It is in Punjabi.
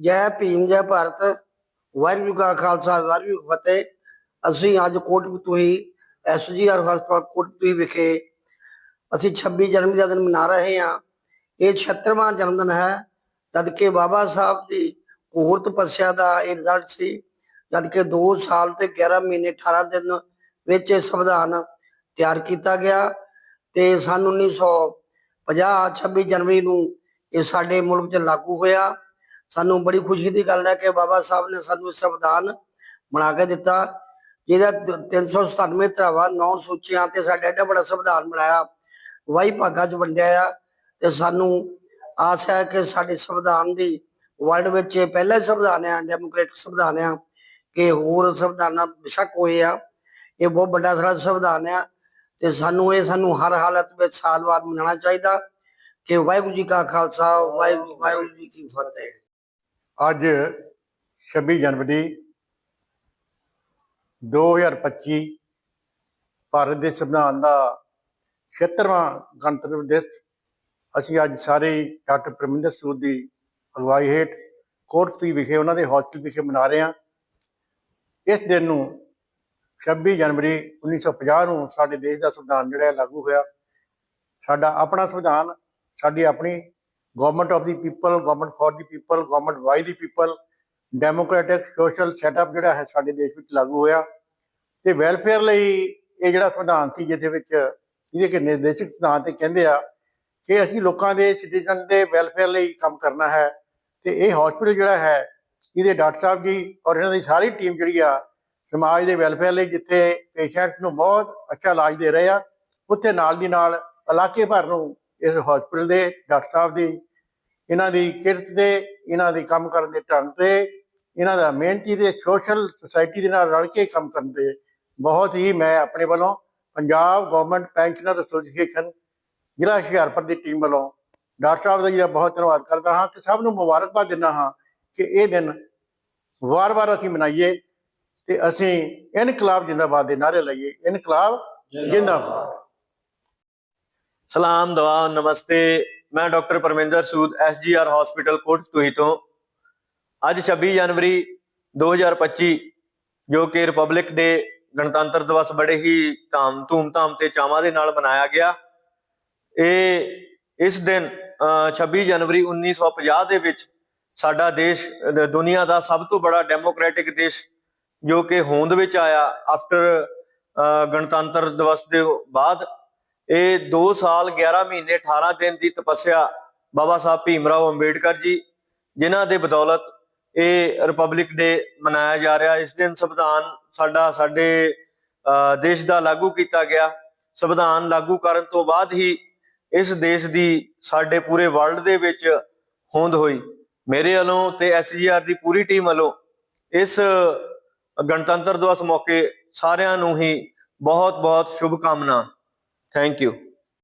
ਜੈ ਭੀਮ, ਜੈ ਭਾਰਤ। ਵਾਹਿਗੁਰੂ ਕਾ ਖਾਲਸਾ, ਵਾਹਿਗੁਰੂ ਫਤਿਹ। ਅਸੀਂ ਅੱਜ ਕੋਟਪੁਤਲੀ ਐਸਜੀਆਰ ਹਸਪਤਾਲ ਕੋਟਪੁਤਲੀ ਵਿਖੇ ਅਸੀਂ 26 ਜਨਵਰੀ ਦਾ ਦਿਨ ਮਨਾ ਰਹੇ ਹਾਂ। ਇਹ 76ਵਾਂ ਜਨਮ ਦਿਨ ਹੈ। ਜਦ ਕਿ ਬਾਬਾ ਸਾਹਿਬ ਦੀ ਘੋਰ ਤਪੱਸਿਆ ਦਾ ਇਹ ਰਿਜ਼ਲਟ ਸੀ। ਜਦ ਕਿ 2 ਸਾਲ ਤੇ 11 ਮਹੀਨੇ 18 ਦਿਨ ਵਿੱਚ ਇਹ ਸੰਵਿਧਾਨ ਤਿਆਰ ਕੀਤਾ ਗਿਆ ਤੇ ਸਨ 1950 26 ਜਨਵਰੀ ਨੂੰ ਇਹ ਸਾਡੇ ਮੁਲਕ 'ਚ ਲਾਗੂ ਹੋਇਆ। ਸਾਨੂੰ ਬੜੀ ਖੁਸ਼ੀ ਦੀ ਗੱਲ ਹੈ ਕਿ ਬਾਬਾ ਸਾਹਿਬ ਨੇ ਸਾਨੂੰ ਸੰਵਿਧਾਨ ਬਣਾ ਕੇ ਦਿੱਤਾ, ਜਿਹਦਾ 397 ਧਰਾਵਾਂ, ਨੌ ਸੂਚੀਆਂ ਤੇ ਸਾਡਾ ਐਡਾ ਬੜਾ ਸੰਵਿਧਾਨ ਬਣਾਇਆ ਵਾਈ ਭਾਗਾਂ 'ਚ ਵੰਡਿਆ ਆ ਤੇ ਸਾਨੂੰ ਆਸ ਹੈ ਕਿ ਸਾਡੇ ਸੰਵਿਧਾਨ ਦੀ ਵਰਲਡ ਵਿੱਚ ਇਹ ਪਹਿਲਾ ਸੰਵਿਧਾਨ ਹੈ ਡੈਮੋਕ੍ਰੈਟਿਕ ਸੰਵਿਧਾਨ ਹੈ ਕਿ ਹੋਰ ਸੰਵਿਧਾਨਾਂ ਬੇਸ਼ੱਕ ਹੋਏ ਆ। ਇਹ ਬਹੁਤ ਵੱਡਾ ਸਾਡਾ ਸੰਵਿਧਾਨ ਹੈ ਤੇ ਸਾਨੂੰ ਇਹ ਸਾਨੂੰ ਹਰ ਹਾਲਤ ਵਿੱਚ ਸਾਲ ਬਾਅਦ ਮਨਾਉਣਾ ਚਾਹੀਦਾ, ਕਿ ਵਾਹਿਗੁਰੂ ਜੀ ਕਾ ਖਾਲਸਾ, ਵਾਹਿਗੁਰੂ ਵਾਹਿਗੁਰੂ ਜੀ ਕੀ ਫਤਿਹ। ਅੱਜ 26 ਜਨਵਰੀ 2025 ਭਾਰਤ ਦੇ ਸੰਵਿਧਾਨ ਦਾ 76ਵਾਂ ਗਣਤੰਤਰ ਦਿਵਸ। ਅਸੀਂ ਅੱਜ ਸਾਰੇ ਡਾਕਟਰ ਪਰਮਿੰਦਰ ਸੂਦ ਦੀ ਅਗਵਾਈ ਹੇਠ ਕੋਟਪੁਤਲੀ ਵਿਖੇ ਉਹਨਾਂ ਦੇ ਹਸਪਤਾਲ ਵਿਖੇ ਮਨਾ ਰਹੇ ਹਾਂ। ਇਸ ਦਿਨ ਨੂੰ 26 ਜਨਵਰੀ 1950 ਨੂੰ ਸਾਡੇ ਦੇਸ਼ ਦਾ ਸੰਵਿਧਾਨ ਜਿਹੜਾ ਲਾਗੂ ਹੋਇਆ। ਸਾਡਾ ਆਪਣਾ ਸੰਵਿਧਾਨ, ਸਾਡੀ ਆਪਣੀ government of the people government for the people government by the people democratic social setup ਜਿਹੜਾ ਹੈ ਸਾਡੇ ਦੇਸ਼ ਵਿੱਚ ਲਾਗੂ ਹੋਇਆ। ਤੇ ਵੈਲਫੇਅਰ ਲਈ ਇਹ ਜਿਹੜਾ ਸੰਵਿਧਾਨ ਸੀ, ਜਿਹਦੇ ਵਿੱਚ ਇਹਦੇ ਕਿ ਨਿਰਦੇਸ਼ਕ ਸਿਧਾਂਤ ਤੇ ਕਹਿੰਦੇ ਆ ਕਿ ਅਸੀਂ ਲੋਕਾਂ ਦੇ ਸਿਟੀਜ਼ਨ ਦੇ ਵੈਲਫੇਅਰ ਲਈ ਕੰਮ ਕਰਨਾ ਹੈ। ਤੇ ਇਹ ਹਸਪੀਟਲ ਜਿਹੜਾ ਹੈ, ਇਹਦੇ ਡਾਕਟਰ ਸਾਹਿਬ ਜੀ ਔਰ ਇਹਨਾਂ ਦੀ ਸਾਰੀ ਟੀਮ ਜਿਹੜੀ ਆ, ਸਮਾਜ ਦੇ ਵੈਲਫੇਅਰ ਲਈ ਜਿੱਥੇ ਪੇਸ਼ੈਂਟ ਨੂੰ ਬਹੁਤ ਅੱਛਾ ਇਲਾਜ ਦੇ ਰਹੇ ਆ, ਉੱਥੇ ਨਾਲ ਦੀ ਨਾਲ ਇਲਾਕੇ ਭਰ ਨੂੰ ਇਸ ਹਸਪੀਟਲ ਦੇ ਡਾਕਟਰ ਸਾਹਿਬ ਦੀ ਇਹਨਾਂ ਦੀ ਕਿਰਤ ਤੇ, ਇਹਨਾਂ ਦੇ ਕੰਮ ਕਰਨ ਦੇ ਢੰਗ ਤੇ, ਇਹਨਾਂ ਦਾ ਮਿਹਨਤੀ ਦੇ ਸੋਸ਼ਲ ਸੁਸਾਇਟੀ ਦੇ ਨਾਲ ਰਲ ਕੇ ਕੰਮ ਕਰਨ ਦੇ ਬਹੁਤ ਹੀ ਮੈਂ ਆਪਣੇ ਵੱਲੋਂ ਪੰਜਾਬ ਗਵਰਨਮੈਂਟ ਪੈਨਸ਼ਨਰ ਐਸੋਸੀਏਸ਼ਨ, ਜ਼ਿਲ੍ਹਾ ਹੁਸ਼ਿਆਰਪੁਰ ਦੀ ਟੀਮ ਵੱਲੋਂ ਡਾਕਟਰ ਸਾਹਿਬ ਦਾ ਜੀ ਦਾ ਬਹੁਤ ਧੰਨਵਾਦ ਕਰਦਾ ਹਾਂ ਕਿ ਸਭ ਨੂੰ ਮੁਬਾਰਕਬਾਦ ਦਿੰਦਾ ਹਾਂ ਕਿ ਇਹ ਦਿਨ ਵਾਰ-ਵਾਰ ਅਸੀਂ ਮਨਾਈਏ ਤੇ ਅਸੀਂ ਇਨਕਲਾਬ ਜਿੰਦਾਬਾਦ ਦੇ ਨਾਰੇ ਲਾਈਏ। ਇਨਕਲਾਬ ਜਿੰਦਾਬਾਦ। ਸਲਾਮ ਦੁਆ ਨਮਸਤੇ। ਮੈਂ doctor Parminder Sood SGR hospital Kotputli ਤੋਂ। ਅੱਜ 26 ਜਨਵਰੀ 2025 ਜੋ ਕਿ ਰਿਪਬਲਿਕ ਡੇ ਗਣਤੰਤਰ ਦਿਵਸ ਬੜੇ ਹੀ ਧਾਮ ਧੂਮ-ਧਾਮ ਤੇ ਚਾਵਾਂ ਦੇ ਨਾਲ ਮਨਾਇਆ ਗਿਆ। ਇਹ ਇਸ ਦਿਨ ਅਹ, 26 ਜਨਵਰੀ 1950 ਦੇ ਵਿੱਚ ਸਾਡਾ ਦੇਸ਼ ਦੁਨੀਆ ਦਾ ਸਭ ਤੋਂ ਬੜਾ ਡੈਮੋਕ੍ਰੈਟਿਕ ਦੇਸ਼ ਜੋ ਕਿ ਹੋਂਦ ਵਿੱਚ ਆਇਆ ਆਫਟਰ ਗਣਤੰਤਰ ਦਿਵਸ ਦੇ ਬਾਅਦ ਇਹ 2 ਸਾਲ 11 ਮਹੀਨੇ 18 ਦਿਨ ਦੀ ਤਪੱਸਿਆ ਬਾਬਾ ਸਾਹਿਬ ਭੀਮ ਰਾਓ ਅੰਬੇਡਕਰ ਜੀ, ਜਿਨ੍ਹਾਂ ਦੇ ਬਦੌਲਤ ਇਹ ਰਿਪਬਲਿਕ ਡੇ ਮਨਾਇਆ ਜਾ ਰਿਹਾ। ਇਸ ਦਿਨ ਸੰਵਿਧਾਨ ਸਾਡਾ, ਸਾਡੇ ਦੇਸ਼ ਦਾ ਲਾਗੂ ਕੀਤਾ ਗਿਆ। ਸੰਵਿਧਾਨ ਲਾਗੂ ਕਰਨ ਤੋਂ ਬਾਅਦ ਹੀ ਇਸ ਦੇਸ਼ ਦੀ ਸਾਡੇ ਪੂਰੇ ਵਰਲਡ ਦੇ ਵਿੱਚ ਹੋਂਦ ਹੋਈ। ਮੇਰੇ ਵੱਲੋਂ ਤੇ ਐਸਜੀਆਰ ਦੀ ਪੂਰੀ ਟੀਮ ਵੱਲੋਂ ਇਸ ਗਣਤੰਤਰ ਦਿਵਸ ਮੌਕੇ ਸਾਰਿਆਂ ਨੂੰ ਹੀ ਬਹੁਤ ਬਹੁਤ ਸ਼ੁਭ ਕਾਮਨਾ Thank you.